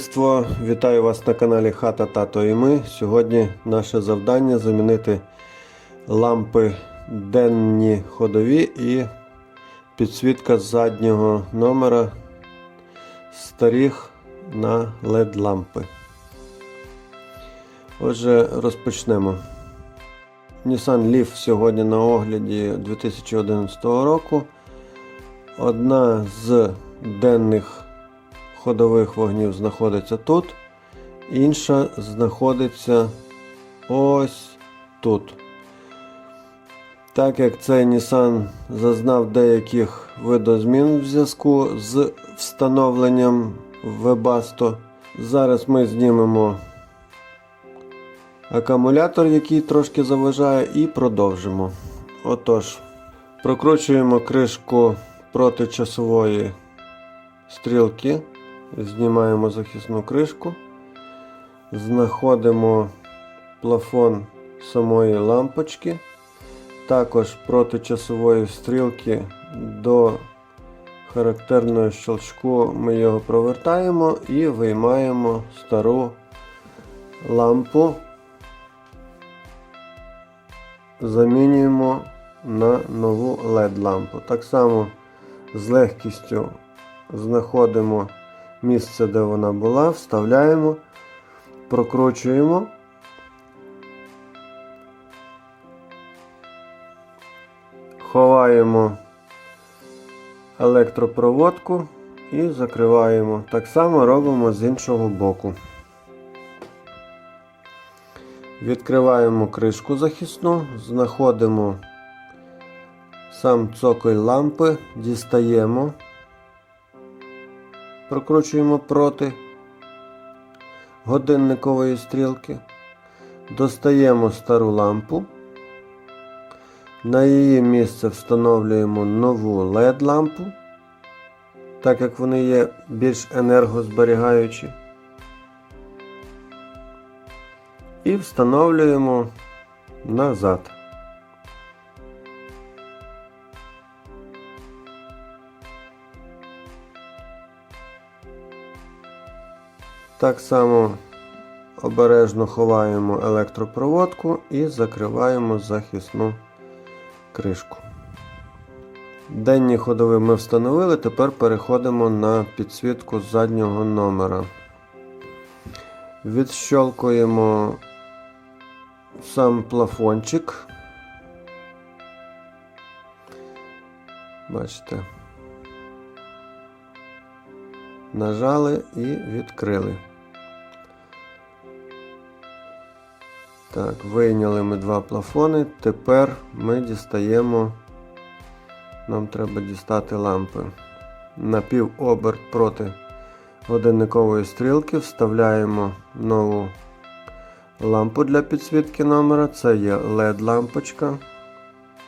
Товариство, вітаю вас на каналі Хата Тато і ми. Сьогодні наше завдання замінити лампи денні ходові і підсвітка заднього номера старих на LED лампи. Отже, розпочнемо. Nissan Leaf сьогодні на огляді 2011 року. Одна з денних ходових вогнів знаходиться тут, інша знаходиться ось тут. Так як цей Nissan зазнав деяких видозмін в зв'язку з встановленням Webasto, зараз ми знімемо акумулятор, який трошки заважає, і продовжимо. Отож, прокручуємо кришку протичасової стрілки, знімаємо захисну кришку, знаходимо плафон самої лампочки, також протичасової стрілки до характерного щелчку ми його провертаємо і виймаємо стару лампу. Замінюємо на нову LED лампу. Так само з легкістю знаходимо місце, де вона була, вставляємо, прокручуємо. Ховаємо електропроводку і закриваємо. Так само робимо з іншого боку. Відкриваємо кришку захисну, знаходимо сам цоколь лампи, дістаємо, прокручуємо проти годинникової стрілки, достаємо стару лампу, на її місце встановлюємо нову LED лампу, так як вони є більш енергозберігаючі. і встановлюємо назад. Так само обережно ховаємо електропроводку і закриваємо захисну кришку. Денні ходові ми встановили, тепер переходимо на підсвітку заднього номера. Відщолкуємо сам плафончик. Бачите. Нажали і відкрили. Так, вийняли ми два плафони. Тепер ми дістаємо, нам треба дістати лампи. На півоберт проти годинникової стрілки вставляємо нову лампу для підсвітки номера. Це є LED-лампочка.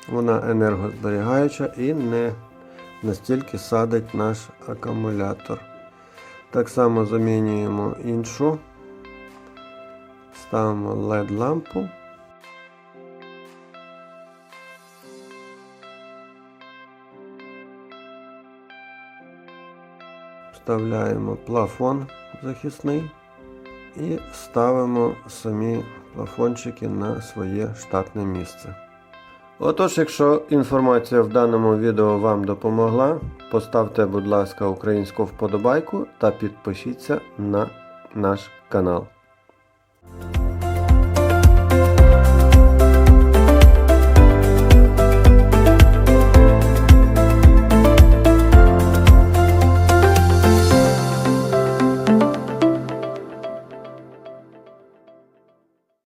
Вона енергозберігаюча і не настільки садить наш акумулятор. Так само замінюємо іншу. Ставимо LED-лампу. Вставляємо плафон захисний і ставимо самі плафончики на своє штатне місце. Отож, якщо інформація в даному відео вам допомогла, поставте, будь ласка, українську вподобайку та підпишіться на наш канал.